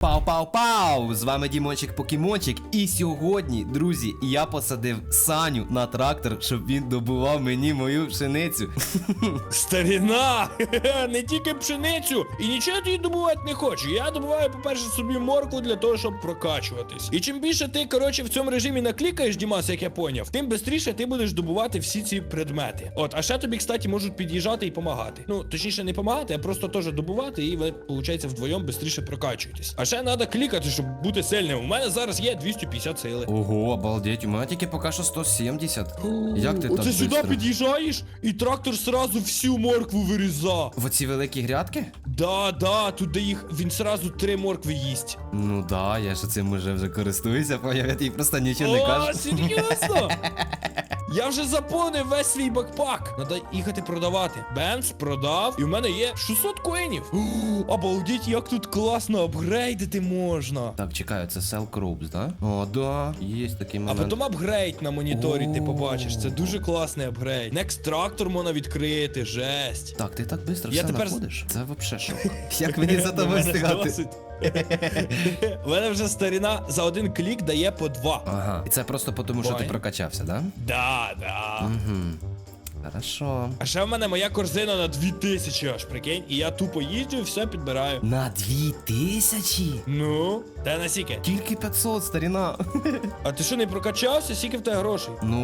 Пау-пау-пау! З вами Дімончик Покемончик. І сьогодні, друзі, я посадив Саню на трактор, щоб він добував мені мою пшеницю. Старіна! Не тільки пшеницю, і нічого тобі добувати не хочу. Я добуваю, по-перше, собі морку для того, щоб прокачуватись. І чим більше ти, коротше, в цьому режимі наклікаєш, Дімас, як я поняв, тим швидше ти будеш добувати всі ці предмети. От, а ще тобі, кстати, можуть під'їжджати і допомагати. Ну, точніше, не допомагати, а просто теж добувати, і ви, виходить, вдвоєм швидше прокачуєтесь. Ще треба клікати, щоб бути сильним. У мене зараз є 250 сили. Ого, обалдеть, у мене тільки поки що 170. Як ти так Оце сюди быстро? під'їжджаєш, і трактор сразу всю моркву вирізав. В оці великі грядки? Да, да, тут де їх він сразу три моркви їсть. Ну да, я ж цим уже вже користуюся, поняв, я тобі просто нічого не О, кажу. серйозно? Я вже заповнив весь свій бакпак. Надо їхати продавати. Бенц продав, і в мене є 600 коїнів. О, Обалдіть, як тут класно апгрейдити можна. Так, чекаю, це Cell Crops, да? О, да, є такий А потім апгрейд на моніторі ти побачиш. Це дуже класний апгрейд. Next трактор можна відкрити, жесть. Так, ти так швидко все тепер- знаходиш? Це вообще шок. Як мені за тобою встигати? У мене вже старіна за один клік дає по два. Ага. І це просто тому, що ти Бай. прокачався, да? Да, да. Угу. Хорошо. А ще в мене моя корзина на 2000 аж, прикинь, і я тупо їжджу і все підбираю. На дві тисячі? Ну, та насіки. Тільки 500, старіна. А ти що не прокачався? Скільки в тебе грошей? Ну,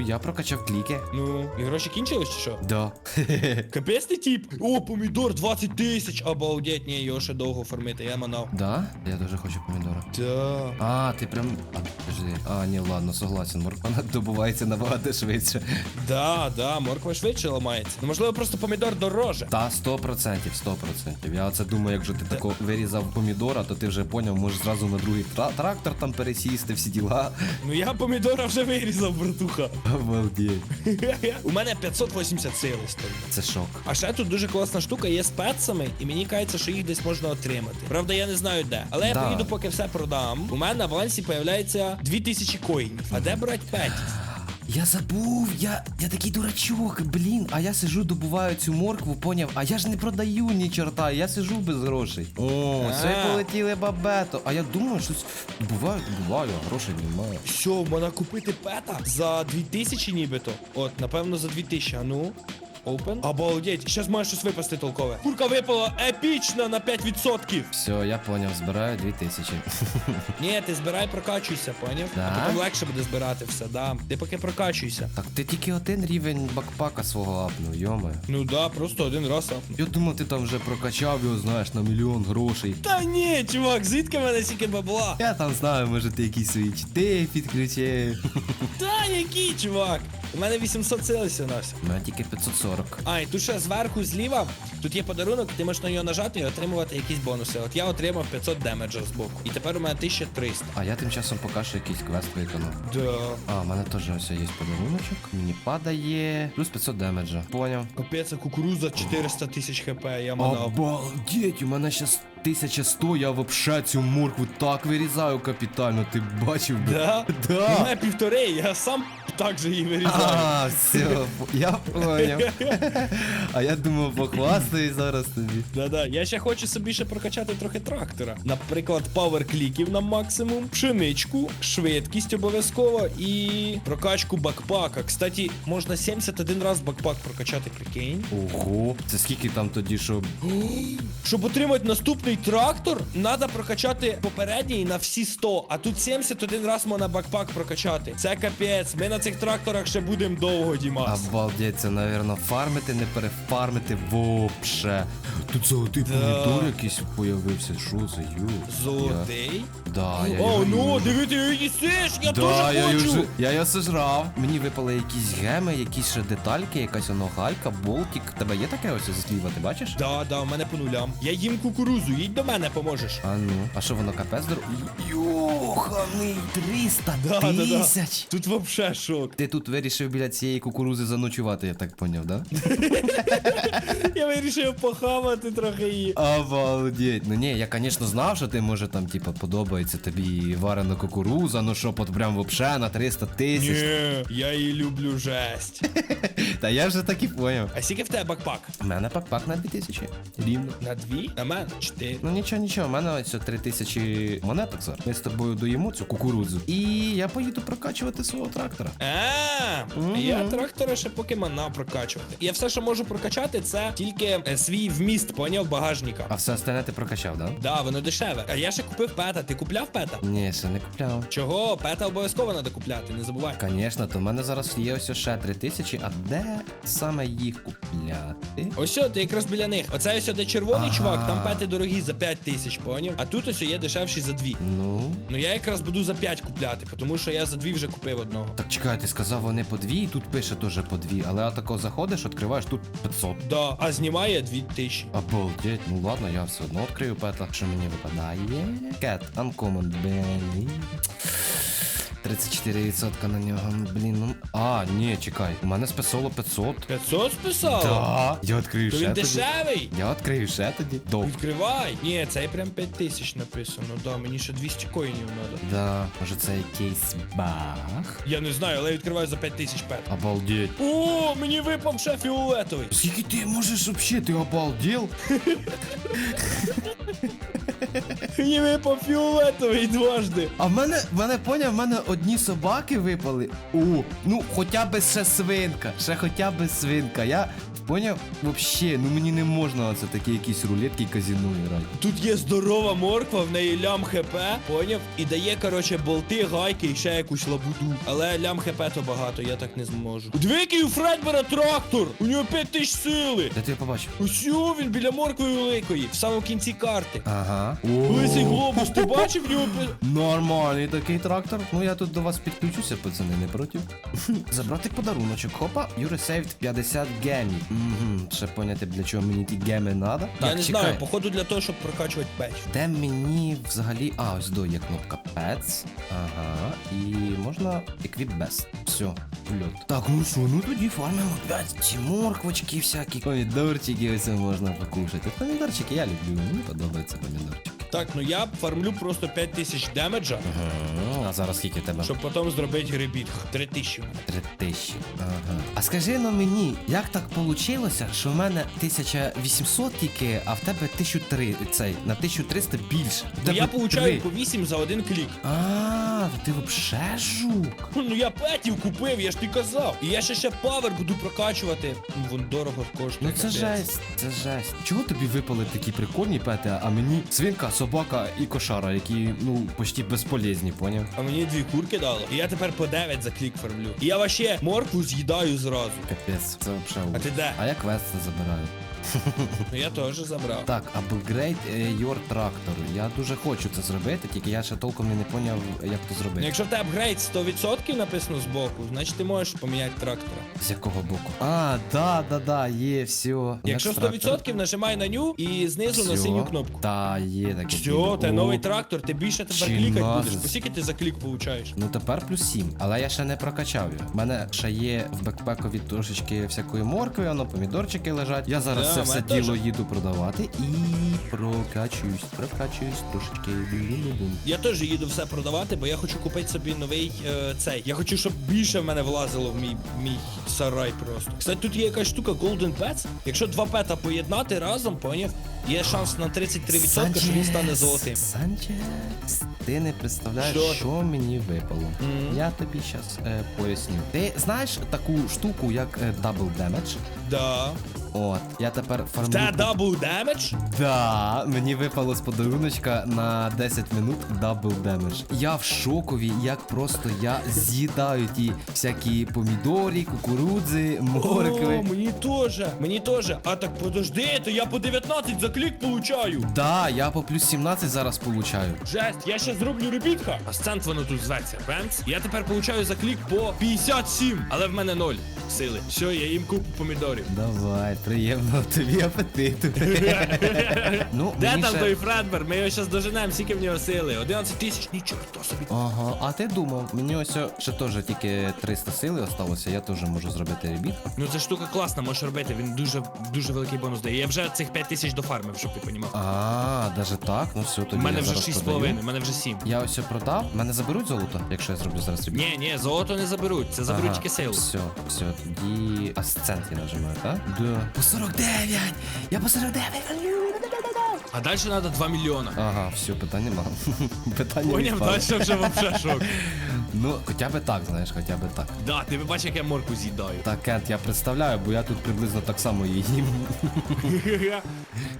я прокачав кліки. Ну, і гроші кінчились чи що? Да. Капець ти тип. О, помідор 20 тисяч. Обалдеть, ні, його ще довго формити, я манав. Да? Я дуже хочу помідора. Да. А, ти прям. А, подожди. А, ні, ладно, согласен. Морква добувається набагато швидше. Да, да, морква швидше ламається. Ну, можливо, просто помідор дороже. Та 100%, 100%. Я оце думаю, якщо ти тако вирізав помідора, то ти вже поняв, можеш зразу на другий тра- трактор там пересісти, всі діла. Ну я помідора вже вирізав, братуха. Обалдеть. У мене 580 сили стоїть. Це шок. А ще тут дуже класна штука є з пецами, і мені кажеться, що їх десь можна отримати. Правда, я не знаю де. Але я Да. поїду, поки все продам. У мене на балансі появляється 2000 коїнів. А де брати петів? Я забув, я, я такий дурачок, блін. А я сижу, добуваю цю моркву, поняв, а я ж не продаю ні чорта, я сижу без грошей. О, все полетіли бабето. А я думаю, щось добуваю, добуваю, а грошей немає. Що, можна купити пета за 2000 нібито? От, напевно, за 2000, а ну. Open. Обалдеть, щас має щось випасти толкове. Курка випала епічна на 5%. Все, я поняв, збираю 2000. Ні, ти збирай, прокачуйся, поняв? Да? А потім легше буде збирати все, да. Ти поки прокачуйся. Так ти тільки один рівень бакпака свого апнув, йоме. Ну да, просто один раз апну. Я думав, ти там вже прокачав його, знаєш, на мільйон грошей. Та ні, чувак, звідки в мене стільки бабла? Я там знаю, може ти якісь свої чити підключив. Та який, чувак? У мене 800 сили всього на все. У мене тільки 540. А, і тут ще зверху зліва, тут є подарунок, ти можеш на нього нажати і отримувати якісь бонуси. От я отримав 500 демеджа з боку. І тепер у мене 1300. А я тим часом поки що якийсь квест виконав. Да. А, в мене теж ось є подаруночок. Мені падає. Плюс 500 демеджа. Поняв. Капець, а кукуруза 400 тисяч хп, я манав. Обалдеть, у мене щас 1100, я вообще цю моркву так вирізаю капітально, ти бачив би? Да? У Да. мене півтори, я сам так же її вирізаю. А, все, я поняв. А я думав, похвастаюсь зараз тобі. Да-да, я ще хочу собі ще прокачати трохи трактора. Наприклад, павер-кліків на максимум, пшеничку, швидкість обов'язково і прокачку бакпака. Кстати, можна 71 раз бакпак прокачати, прикинь. Ого, це скільки там тоді, що. Щоб отримати наступний трактор, треба прокачати попередній на всі 100, а тут 71 раз можна бакпак прокачати. Це капець. Ми на цих тракторах ще будемо довго, Дімас. Обалдеть, це, навірно, фармити, не перефармити вообще. Тут золотий Да. помідор якийсь появився. Що за ю? Золотий. Я... Да, я О, його ну, южу. диви, ти їсиш, я Да, теж я, хочу. южу... я його сожрав. Мені випали якісь геми, якісь ще детальки, якась воно галька, болтик. Тебе є таке ось зліва, ти бачиш? Да, да, у мене по нулям. Я їм кукурузу, їдь до мене поможеш. А ну, а що воно капець дор... Йоханий 300 Да, да, да. тисяч. Тут вообще шок. Ти тут вирішив біля цієї кукурузи заночувати, я так поняв, да? Я вирішив похавати трохи її. Обалдеть. Ну ні, я, звісно, знав, що ти може там, типа, подобається тобі варена кукуруза, ну що, от прям вообще на 300 тисяч. Ні, я її люблю жесть. Та я вже так і поняв. А скільки в тебе бакпак? У мене пак-пак на 2000. Рівно. На дві? На мене? Чотири. Ну нічого, нічого, у мене ось 3000 монеток зараз. Ми з тобою доїмо цю кукурудзу. І я поїду прокачувати свого трактора. А, я трактора ще поки мана прокачувати. Я все, що можу прокачати, це тільки е, свій вміст, поняв, багажника. А все остальне ти прокачав, да? Да, воно дешеве. А я ще купив пета. Ти купляв пета? Ні, ще не купляв. Чого? Пета обов'язково треба купляти, не забувай. Звісно, то в мене зараз є ось ще 3000, а де саме їх купляти? Ось ти якраз біля них. Оце ось де червоний чувак, там пети дорогі за 5 тисяч, поняв? А тут ось є дешевші за 2. Ну. Ну я якраз буду за 5 купляти, тому що я за 2 вже купив одного. Так чекай, ти сказав вони по дві, і тут пише теж по дві, але атако заходиш, відкриваєш тут 500. Да, а знімає 2 тисячі. Обалдеть, ну ладно, я все одно відкрию петла, що мені випадає. Cat, Uncommon, блін. 34% на нього, блін, ну. А, ні, чекай, у мене списало 500. 500 списало? Да, я відкрию То ще він тоді. дешевий? Я відкрию ще тоді. Дов. Відкривай. Ні, цей прям 5 тисяч написано. Да, мені ще 200 коїнів треба. Да, може це якийсь баг? Я не знаю, але я відкриваю за 5 тисяч пет. Обалдеть. О, мені випав ще фіолетовий. Скільки ти можеш вообще, ти обалдел? Мені випав фіолетовий дважди. А в мене, в мене поняв, в мене одні собаки випали. У, ну хоча б ще свинка, ще хоча б свинка. Я поняв, вообще, ну мені не можна оце такі якісь рулетки казіно грати. Тут є здорова морква, в неї лям хп, поняв? І дає, короче, болти, гайки і ще якусь лабуду. Але лям хп то багато, я так не зможу. Диви, який у Фредбера трактор! У нього 5 тисяч сили! Де ти його побачив? Ось о, він біля моркви великої, в самому кінці карти. Ага. Лисий глобус, ти бачив в нього? Нормальний такий трактор. Ну я тут до вас підключуся, пацани, не проти. Забрати подаруночок. Хопа, you received 50 гемів. Угу, ще поняти, для чого мені ті геми надо. Я Так, не чекай. знаю, походу для того, щоб прокачувати печ. Де мені взагалі. А, ось до є кнопка Pets. Ага. І можна Equip Best. Все, вльот. Так, ну що, ну тоді фармимо опять ці морквочки всякі. Помідорчики ось можна покушати. Помідорчики я люблю, мені подобаються помідорчики. Так, ну я фармлю просто 5 тисяч демеджа, Ага. А зараз скільки в тебе? щоб потім зробити грибіт. 3 тисячі. Три тисячі. Ага. А скажи ну мені, як так получилося, що в мене 1800 тільки, а в тебе 1003, цей, на 1300 більше. Ну я получаю по 8 за один клік. А, ти вообще жук. Ну я петів купив, я ж ти казав. І я ще ще павер буду прокачувати. Ну, Вон дорого коштує. Ну це жесть, це жесть. Чого тобі випали такі прикольні пети, а мені свинка, собака і кошара, які, ну, почти безполезні, поняв? А мені дві курки дало. І я тепер по 9 за клік фармлю. І я вообще моркву з'їдаю зразу. Капець, це взагалі. А ти де? А я квести забираю. Ну я теж забрав. Так, upgrade е, your tractor. Я дуже хочу це зробити, тільки я ще толком не поняв, як то Ну, зробити. якщо в тебе апгрейд 100% написано збоку, значить ти можеш поміняти трактора. З якого боку? А, да, да, да, є, все. Якщо 100% нажимай на ню і знизу на синю кнопку. Та, є таке. Все, ти О, новий трактор, ти більше тепер чи клікати будеш. Скільки ти за клік получаєш? Ну тепер плюс 7, але я ще не прокачав його. У мене ще є в бекпекові трошечки всякої моркви, воно помідорчики лежать. Я зараз Да, це все діло їду продавати і прокачуюсь, прокачуюсь трошечки. Я теж їду все продавати, бо я хочу купити собі новий е, цей. Я хочу, щоб більше в мене влазило в мій, мій сарай просто. Кстати, тут є якась штука Golden Pets. Якщо два пета поєднати разом, поняв, є шанс на 33%, що він стане золотим. Санчес, ти не представляєш, Що що, мені випало. Мгм. Я тобі зараз е, поясню. Ти знаєш таку штуку, як е, Double Damage? Да. От, я тепер фармлю. Та дабл демедж? Да, мені випало з подаруночка на 10 минут дабл демедж. Я в шокові, як просто я з'їдаю ті всякі помідори, кукурудзи, О, мені теж. Мені теж. А так подожди, то я по 19 за клік получаю. Да, я по плюс 17 зараз получаю. Жесть, я ще зроблю ребітка. А сцент воно тут зветься. Бенц. Я тепер получаю за клік по 57, але в мене 0 сили. Все, я їм купу помідорів. Давай, Приємного тобі апетиту. ну, Де мені там ще- той Фредбер? Ми його зараз доженемо, скільки в нього сили. 11 тисяч, нічого то собі. Ага, а ти думав, мені ось ще теж тільки 300 сили осталося, я теж можу зробити ребіт. Ну ця штука класна, можеш робити, він дуже дуже великий бонус дає. Я вже цих 5 тисяч дофармив, щоб ти понімав. А, даже так, ну все, тоді У мене я вже зараз 6,5, продаю. у мене вже 7. Я ось продав, мене заберуть золото, якщо я зроблю зараз ребіт. Ні, ні, золото не заберуть, це заберуть тільки силу. Все, все, тоді асцент я нажимаю, так? Да. По 49! Я по 49! А далі треба 2 мільйона. Ага, все, питань нема. Питання Поняв, відпали. далі вже вообще шок. Ну, хоча б так, знаєш, хоча б так. Да, ти бачиш, як я морку з'їдаю. Так, Кент, я представляю, бо я тут приблизно так само її їм.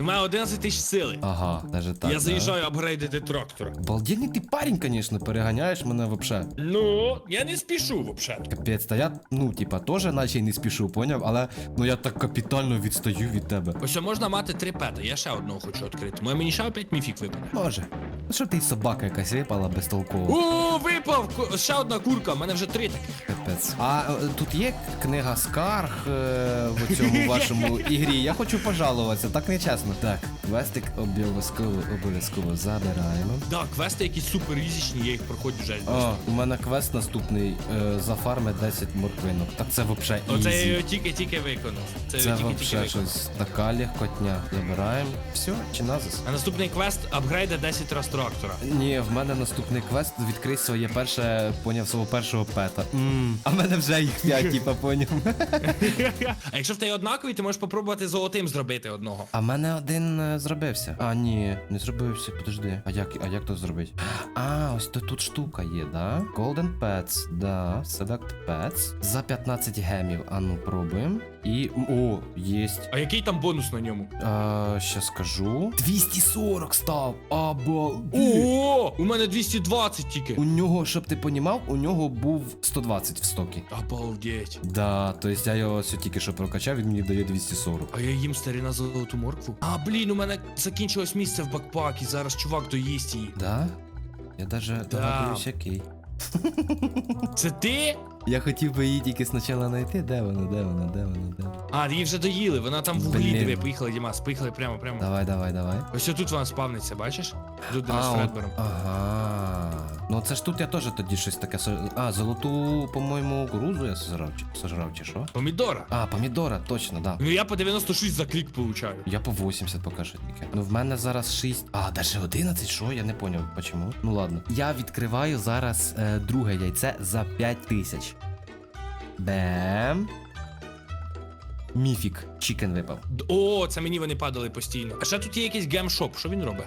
У мене 11 тисяч сили. Ага, даже так. Я да? заїжджаю апгрейдити трактора. Балденний ти парень, конечно, переганяєш мене вообще. Ну, я не спішу взагалі. Капець, та я, ну, типа, теж наче й не спішу, поняв? Але ну я так капітально відстаю від тебе. Ось можна мати три пета, я ще одного хочу відкрити. Моє мені ще опять міфік випаде. Може. Ну що ти собака якась випала безтолково? О, випав! Ку- Ще одна курка, у мене вже три такі. Капець. А е, тут є книга скарг е, в цьому вашому ігрі. Я хочу пожалуватися, так нечесно. Так, квестик обов'язково обов'язково забираємо. Да, квести якісь супер ізічні, я їх проходжу вже. О, у мене квест наступний е, за фарми 10 морквинок. Так це вообще Оце я ізі. його тільки-тільки виконав. Це, Це я тільки-тільки вообще виконав. щось така легкотня. Забираємо. Все, чи назис? А наступний квест апгрейда 10 раз трактора. Ні, в мене наступний квест відкрий своє перше, поняв свого першого пета. Мм, а в мене вже їх п'ять, типа, поняв. А якщо в тебе однакові, ти можеш попробувати золотим зробити одного. А в мене один е, зробився. А, ні, не зробився, подожди. А як, а як то зробити? А, ось то тут штука є, да? Golden Pets, да. Select Pets. За 15 гемів. А ну, пробуємо. І. О, єсть. А який там бонус на ньому? А, ще скажу. 240 став. Обалдеть. Ого! У мене 220 тільки. У нього, щоб ти понімав, у нього був 120 в стокі. Обалдеть. Да, то есть я його ось тільки що прокачав, він мені дає 240. А я їм старі на золоту моркву. А, блін, у мене закінчилось місце в бакпакі, зараз чувак доїсть її. Да? Я даже догадуюсь, який. Це ти? Я хотів би її тільки спочатку знайти. Де вона, де вона, де вона, де вона. А, її вже доїли, вона там в углі, Блін. диви, поїхали, Дімас, поїхали прямо, прямо. Давай, давай, давай. Ось тут вона спавниться, бачиш? Тут де от, Фредбером. ага. Ну це ж тут я теж тоді щось таке. А, золоту, по-моєму, кукурузу я сожрав, чи- сожрав, чи що? Помідора. А, помідора, точно, да. Ну я по 96 за клік получаю. Я по 80 поки що тільки. Ну в мене зараз 6. А, даже 11, що? Я не поняв, почему. Ну ладно. Я відкриваю зараз е, друге яйце за 5 тисяч. Бем. Міфік. Чікен випав. О, це мені вони падали постійно. А ще тут є якийсь гемшоп, що він робить?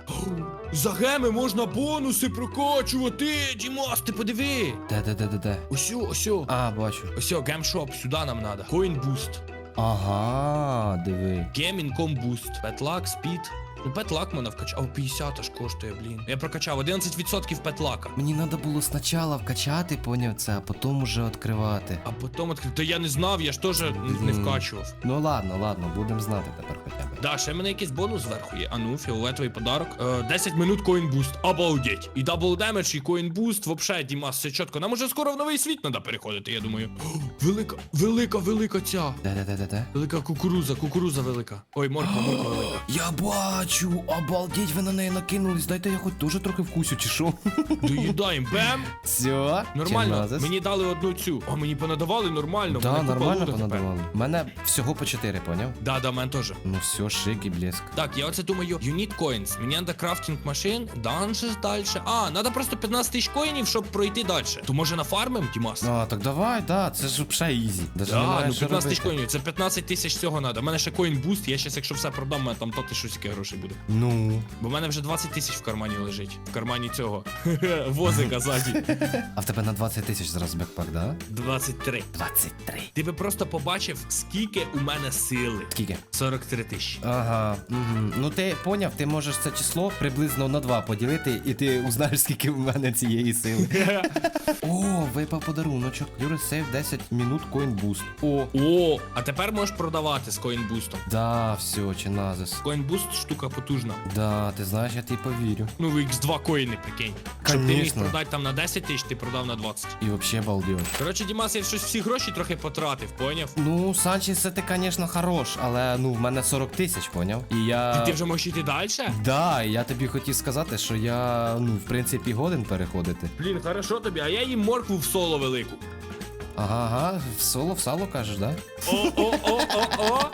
За геми можна бонуси прокачувати! Дімас, ти подиви! Де, де, де, де, де? Осьо, осьо. А, бачу. Осьо, гемшоп, сюди нам надо. Коін буст. Ага, диви. Game буст. boost. Петлак, спід. Ну, петлак можна вкачати. О, 50 аж коштує, блін. Я прокачав 11% петлака. Мені треба було спочатку вкачати, поняв це, а потім уже відкривати. А потім відкрив. Та я не знав, я ж теж не Блін. вкачував. Ну ладно, ладно, будемо знати тепер хоча б. Да, ще в мене якийсь бонус зверху є. А ну, фіолетовий подарок. Е, 10 минут коін буст. Обалдеть. І дабл демедж, і коін буст. Вообще, Дімас, все чітко. Нам уже скоро в новий світ треба переходити, я думаю. О, велика, велика, велика ця. Де, де, де, де, де? Велика кукуруза, кукуруза велика. Ой, морква, морква велика. Я бачу, обалдеть, ви на неї накинулись. Дайте я хоч теж трохи вкусю, чи що? Доїдаємо. Бем! Все, Нормально. Мені дали одну цю. О, мені понадавали нормально. Да, мене купа нормально лута тепер. понадавали. У мене всього по 4, поняв? Да, да, мен теж. Ну все, шик і блеск. Так, я оце думаю, you need coins. Мені надо крафтинг машин, данжес далі. А, надо просто 15 тисяч коїнів, щоб пройти далі. То може нафармим, Дімас? А, так давай, да, це ж взагалі ізі. Даже Да, немає ну що 15 тисяч робити. коїнів, це 15 тисяч всього надо. У мене ще коін буст, я щас, якщо все продам, у мене там то ти щось яке грошей буде. Ну. Бо в мене вже 20 тисяч в кармані лежить. В кармані цього. Возика ззаді. А в тебе на 20 тисяч зараз бекпак, да? 23. 23. Ти би просто побачив, скільки у мене сили. Скільки? 43 тисячі. Ага, угу. ну ти поняв, ти можеш це число приблизно на 2 поділити, і ти узнаєш, скільки в мене цієї сили. О, випав подаруночок. Юрий сейв 10 минут коін буст. О, О, а тепер можеш продавати з коінбустом. да, все, чи назис. Коінбуст штука штука потужна. Да, ти знаєш, я тобі повірю. Ну, в X2 коїни, прикинь. Щоб ти міг Конечно. продати там на 10 тисяч, ти продав на 20. І взагалі балдеж. Коротше, Дімас, я щось всі гроші трохи потратив, поняв? Ну, Санчес, це ти, звісно, хорош, але ну в мене 40 тисяч, поняв? І я. Ти, ти вже можеш йти далі? Да, і я тобі хотів сказати, що я, ну, в принципі, годен переходити. Блін, хорошо тобі, а я їм моркву в соло велику. Ага, ага, в соло в сало кажеш, да? О-о-о-о-о.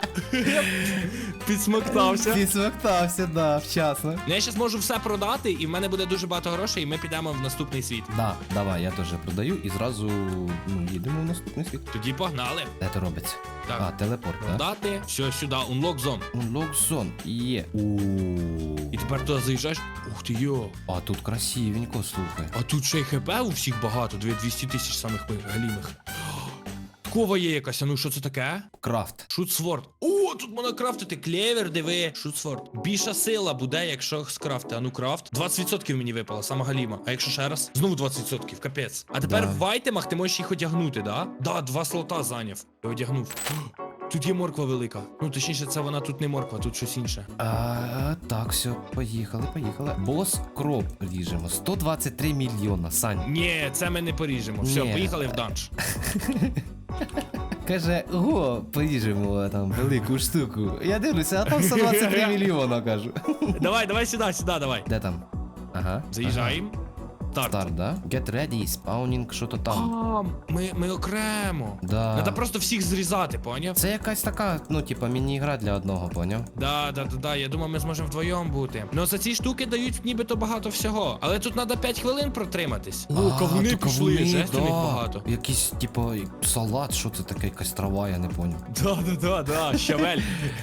Підсмоктався. Підсмоктався, да, вчасно. Ну, я зараз можу все продати, і в мене буде дуже багато грошей, і ми підемо в наступний світ. Да, давай, я теж продаю і зразу ну, їдемо в наступний світ. Тоді погнали. Де то робиться? Так. А, телепорт, да? Продати. Все, сюди, unlock zone. Unlock zone. Є. І тепер туди заїжджаєш. Ух ти йо. А тут красивенько, слухай. А тут ще й хп у всіх багато, дві- 200 тисяч самих галімих. Кова є якась, а ну що це таке? Крафт. Шутсворд. О, тут можна крафтити клевер, диви. Шутсворд. Більша сила буде, якщо скрафти. А ну крафт. 20% мені випало, сама галіма. А якщо ще раз? Знову 20%, капець. А тепер Да. в вайтемах ти можеш їх одягнути, да? Да, два слота зайняв. Я одягнув. Тут є морква велика. Ну, точніше, це вона тут не морква, тут щось інше. А, так, все, поїхали, поїхали. Бос кроп ріжемо. 123 мільйона, Сань. Ні, це ми не поріжемо. Все, Ні. поїхали в данж. Каже, го, поріжемо там велику штуку. Я дивлюся, а там 123 мільйона, кажу. давай, давай сюди, сюди, давай. Де там? Ага. Заїжджаємо. Старт. Старт, да? Get ready, спаунінг, що то там. А, ми, ми окремо. Да. Треба просто всіх зрізати, поняв? Це якась така, ну, типа, міні-гра для одного, поняв? Да, да, да, да. Я думав, ми зможемо вдвоєм бути. Ну за ці штуки дають нібито багато всього. Але тут треба 5 хвилин протриматись. О, А, кавуни то пішли, кавуни, жестів да. багато. Якийсь, типа, салат, що це таке, якась трава, я не поняв. Да, да, да, да, щавель.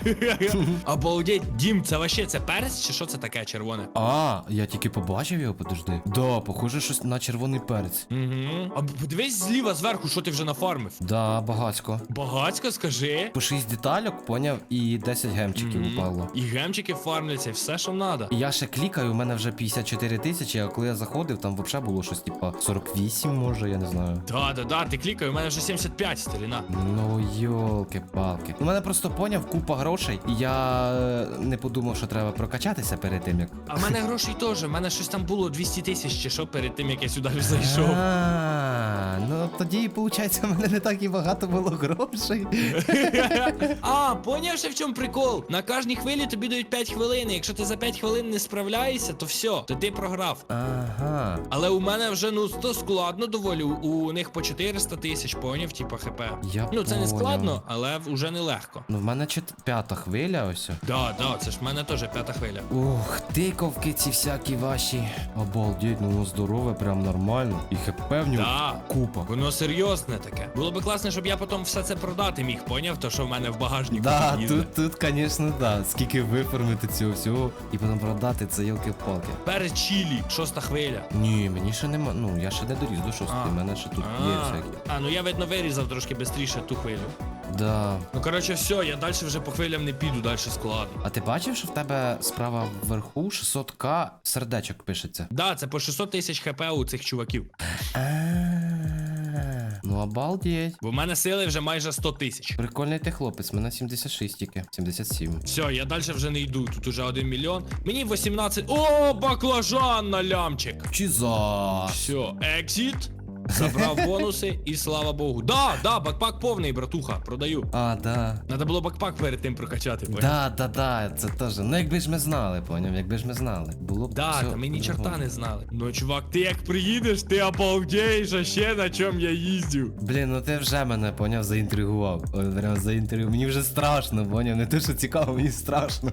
Обалдеть, дім, це вообще це перець чи що це таке червоне? А, я тільки побачив його, подожди. Да, похоже, щось на червоний перець. Угу. А подивись зліва зверху, що ти вже нафармив. Да, багацько. Багацько, скажи. По 6 детальок, поняв, і 10 гемчиків Мгм. упало. І гемчики фармляться, і все, що треба. І я ще клікаю, у мене вже 54 тисячі, а коли я заходив, там взагалі було щось, типа 48, може, я не знаю. Да, да, да, ти клікай, у мене вже 75 старіна. Ну, йолки-палки. У мене просто поняв купа грошей, і я е, не подумав, що треба прокачатися перед тим, як. А в мене грошей теж, в мене щось там було 200 тисяч чи що перед тим, як я сюди зайшов. А, ну тоді, виходить, у мене не так і багато було грошей. А, поняв ще в чому прикол? На кожній хвилі тобі дають 5 хвилин. і Якщо ти за 5 хвилин не справляєшся, то все, то ти програв. Ага. Але у мене вже ну то складно доволі. У, них по 400 тисяч, поняв, типа хп. Я Ну це не поняв. складно, але вже не легко. Ну, в мене чет... п'ята хвиля ось. Да, да, це ж в мене теж п'ята хвиля. Ух, тиковки ці всякі ваші. Обалдеть, ну здорове, прям нормально. І хп в нього Да. купа. Воно серйозне таке. Було би класно, щоб я потім все це продати міг, поняв, то що в мене в багажнику. Да, їздить. тут, тут, звісно, да. Скільки виформити цього всього і потім продати це йолки-палки. Перед чилі, шоста хвиля. Ні, мені ще нема. Ну, я ще не доріс до шостої, А. в мене ще тут є А, всякі. а, ну я видно вирізав трошки швидше ту хвилю. Да. Ну коротше, все, я далі вже по хвилям не піду, далі складно. А ти бачив, що в тебе справа вверху 600к сердечок пишеться? Да, це по 600 тисяч хп у цих чуваків. Ну, обалдеть. Бо в мене сили вже майже 100 тисяч. Прикольний ти хлопець, мене 76 тільки. 77. Все, я далі вже не йду. Тут уже 1 мільйон. Мені 18. О, баклажан на лямчик. Чіза. Все, екзіт. Забрав бонуси і слава Богу. Да, да, бакпак повний, братуха, продаю. А, да. Надо було бакпак перед тим прокачати. поняв? Да, да, да, це теж. Ну якби ж ми знали, поняв, якби ж ми знали. Було б. Да, все та ми ні по-другому. не знали. Ну, чувак, ти як приїдеш, ти обалдеєш, а ще на чому я їздю. Блін, ну ти вже мене поняв, заінтригував. Ой, прям заінтригував. Мені вже страшно, поняв. Не те, що цікаво, мені страшно.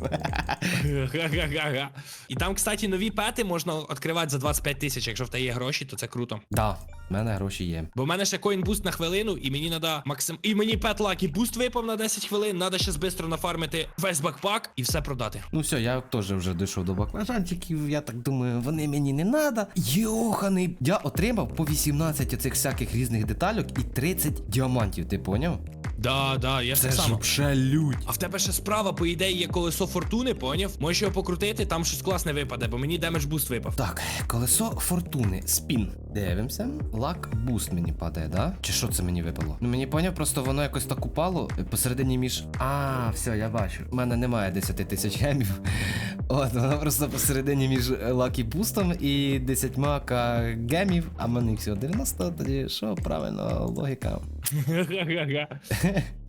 Ха-ха-ха-ха. І там, кстати, нові пети можна відкривати за 25 тисяч. Якщо в тебе є гроші, то це круто. Да, в мене гроші є. Бо в мене ще коін буст на хвилину, і мені треба максим. І мені петлак і буст випав на 10 хвилин. Надо ще швидко нафармити весь бакпак і все продати. Ну все, я теж вже дійшов до баклажанчиків, я так думаю, вони мені не треба. Йоханий, я отримав по 18 оцих всяких різних детальок і 30 діамантів, ти поняв? Да, да, я ж Це так ж само. лють. А в тебе ще справа, по ідеї, є колесо фортуни, поняв? Можеш його покрутити, там щось класне випаде, бо мені демедж буст випав. Так, колесо фортуни, спін. Дивимося. Лак буст мені падає, да? Чи що це мені випало? Ну мені поняв, просто воно якось так упало е, посередині між. А, все, я бачу. У мене немає 10 тисяч гемів. От, вона просто посередині між Лакі Бустом і 10 к гемів, а в мене їх всього 90, тоді що правильно, логіка.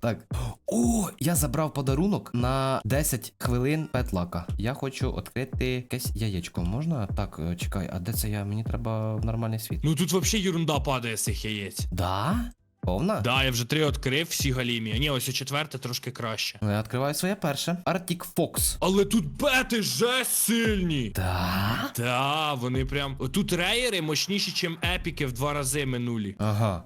Так. О, я забрав подарунок на 10 хвилин петлака. Я хочу відкрити якесь яєчко. Можна? Так, е, чекай, а де це я? Мені треба в нормальний світ. Ну тут вообще ерунда падає з цих яєць. Да? Повна? Да, я вже три відкрив, всі галімі. Ні, ось четверте трошки краще. Ну, я відкриваю своє перше. Arctic Fox. Але тут бети жесть сильні. Да? Та, вони прям. Тут реєри мощніші, ніж епіки в два рази минулі. Ага.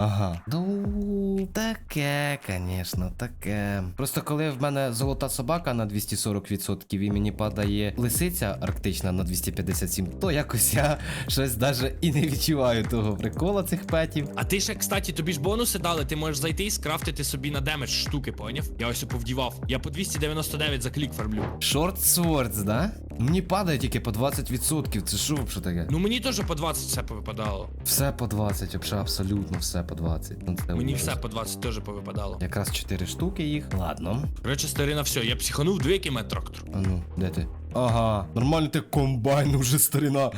Ага. Ну, таке, звісно, таке. Просто коли в мене золота собака на 240% і мені падає лисиця арктична на 257, то якось я щось даже і не відчуваю того прикола цих петів. А ти ще, кстати, тобі ж бонуси дали, ти можеш зайти і скрафтити собі на демедж штуки, поняв? Я ось повдівав. Я по 299 за клік фармлю. Short Swords, да? Мені падає тільки по 20%. Це що взагалі таке? Ну мені теж по 20 все повипадало. Все по 20, абсолютно все по 20. Ну, це Мені все по 20 теж повипадало. Якраз 4 штуки їх. Ладно. Короче, старина, все, я психанув двійки мет трактор. А ну, де ти? Ага, нормально ти комбайн уже старина.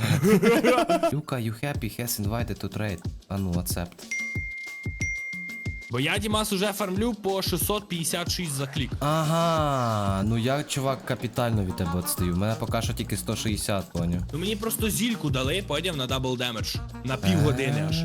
Люка, you happy has invited to trade. А ну, accept. Бо я Дімас уже фармлю по 656 за клік. Ага, ну я, чувак, капітально від тебе відстаю. У мене поки що тільки 160, поняв. Ну мені просто зільку дали, поняв, на дабл демедж. На півгодини аж.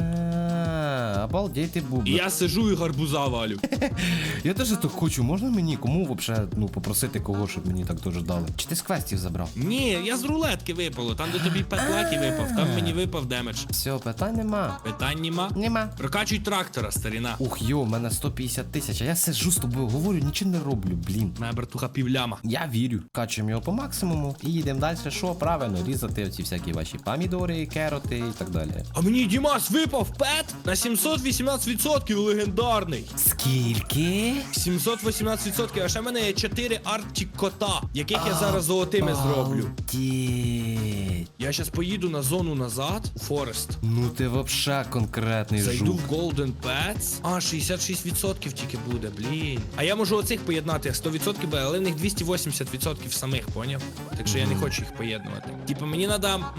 Обалдеть ти бубна. я сижу і гарбуза валю. Я теж так хочу, можна мені кому вообще, ну, попросити кого, щоб мені так теж дали? Чи ти з квестів забрав? Ні, я з рулетки випало. Там, де тобі петлаки випав, там мені випав демедж. Все, питань нема. Питань нема. Нема. Прокачуй трактора, старіна. Ух, йо, у мене 150 тисяч, а я сиджу з тобою, говорю, нічого не роблю, блін. Моя братуха півляма. Я вірю. Качуємо його по максимуму і їдемо далі. Що правильно, різати ці всякі ваші помідори, кероти і так далі. А мені Дімас випав пет на 718% легендарний. Скільки? 718%, а ще в мене є 4 арктик кота, яких я зараз золотими зроблю. Обалдеть. Я зараз поїду на зону назад у Форест. Ну ти вообще конкретний Зайду жук. в Golden Pets. А, 66% тільки буде, блін. А я можу оцих поєднати 100% буде, але в них 280% самих, поняв? Так що я не хочу їх поєднувати. Типа мені треба.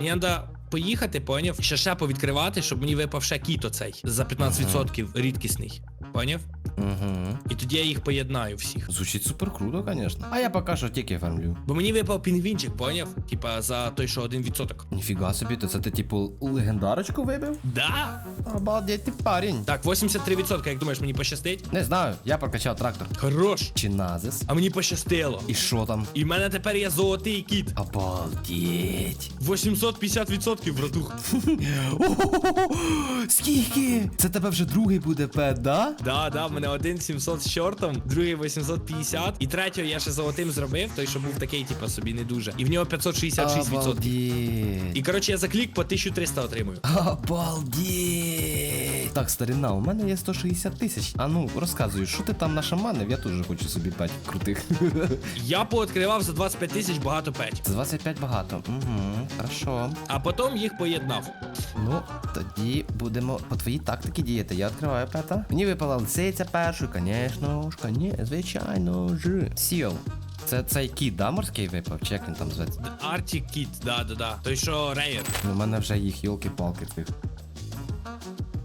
Мені треба поїхати, поняв? Ще ще повідкривати, щоб мені випав ще кіт оцей за 15% рідкісний. Поняв? Угу. І тоді я їх поєднаю всіх. Звучить супер круто, звісно. А я поки що тільки фармлю. Бо мені випав пінгвінчик, поняв? Типа за той, що 1%. Ніфіга собі, то це ти типу легендарочку вибив? Да? Обалдеть ти парень. Так, 83%, як думаєш, мені пощастить? Не знаю, я прокачав трактор. Хорош. Чи назис? А мені пощастило. І що там? І в мене тепер є золотий кіт. Обалдеть. 850%, братух. Скільки? Це тебе вже другий буде пет, да? Да, да, в мене один 700 з чортом, другий 850, і третього я ще золотим зробив, той, що був такий, типа, собі не дуже. І в нього 566%. Обалдеть. І коротше, я за клік по 1300 отримую. Так, старина, у мене є 160 тисяч. А ну, розказуй, що ти там нашаманив? Я теж хочу собі п'ять крутих. Я пооткривав за 25 тисяч багато петь. З 25 багато. Угу, хорошо. А потім їх поєднав. Ну, тоді будемо по твоїй тактиці діяти. Я відкриваю пета. Мені випала лисиця першу, звісно ж, звичайно ж. Сіл. Це цей кіт, да, морський випав? Чи як він там зветься? Арті Кіт, да, да, да. Той, що рейер. Ну, У мене вже їх йолки-палки цих.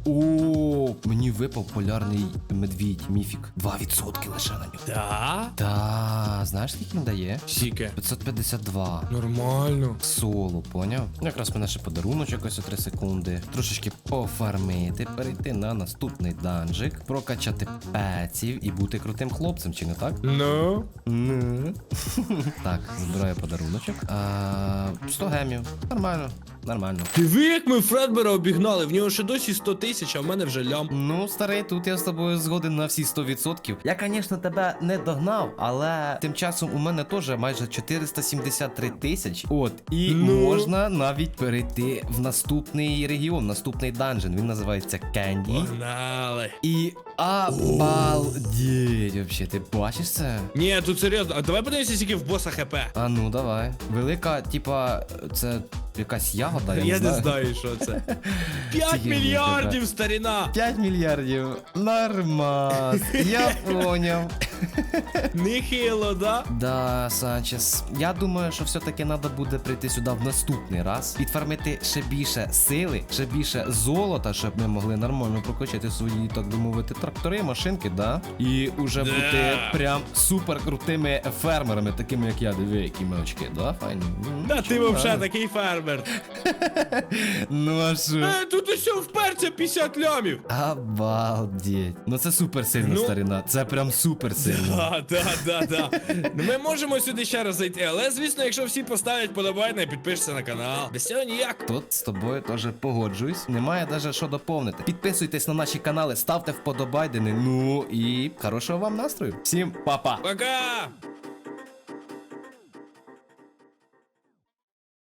О, мені випав полярний медвідь, міфік. 2% лише на нього. Да? Та, знаєш, скільки він дає? Сіке. 552. Нормально. Соло, поняв? Якраз мене ще подаруночок ось у 3 секунди. Трошечки пофармити, перейти на наступний данжик, прокачати пеців і бути крутим хлопцем, чи не так? Ну? Ну. так, збираю подаруночок. А, 100 гемів. Нормально, нормально. Диви, як ми Фредбера обігнали, в нього ще досі 100 тисяч, а в мене вже лям. Ну, старий, тут я з тобою згоден на всі 100%. Я, звісно, тебе не догнав, але тим часом у мене теж майже 473 тисяч. От, і Ну? можна навіть перейти в наступний регіон, наступний данжен. Він називається Кенді. Погнали. І обалдеть, вообще, ти бачиш це? Ні, тут серйозно, а давай подивимося, скільки в боса хп. А ну давай. Велика, типа, це якась ягода, я, Я не знаю. що це. 5 мільярдів, старіна! 5 мільярдів. Нормас. Я поняв. Нехило, да? Да, Санчес. Я думаю, що все-таки треба буде прийти сюди в наступний раз, підфармити ще більше сили, ще більше золота, щоб ми могли нормально прокачати свої, так би мовити, трактори, машинки, да? І уже Да. бути прям супер крутими фермерами, такими як я, диви, які ми очки, да, файні? Ну, Та ти нічого, взагалі такий фермер. Ну а що? Е, тут усе вперся 50 лямів. Обалдеть. Ну це супер сильно, Ну. старина. Це прям супер сильно. Да, да, да, да. Ну, Ми можемо сюди ще раз зайти, але звісно, якщо всі поставлять подобайне і підпишуться на канал. Без цього ніяк. Тут з тобою теж погоджуюсь. Немає даже що доповнити. Підписуйтесь на наші канали, ставте вподобайдени. Ну і хорошого вам настрою. Всім па-па! Пока!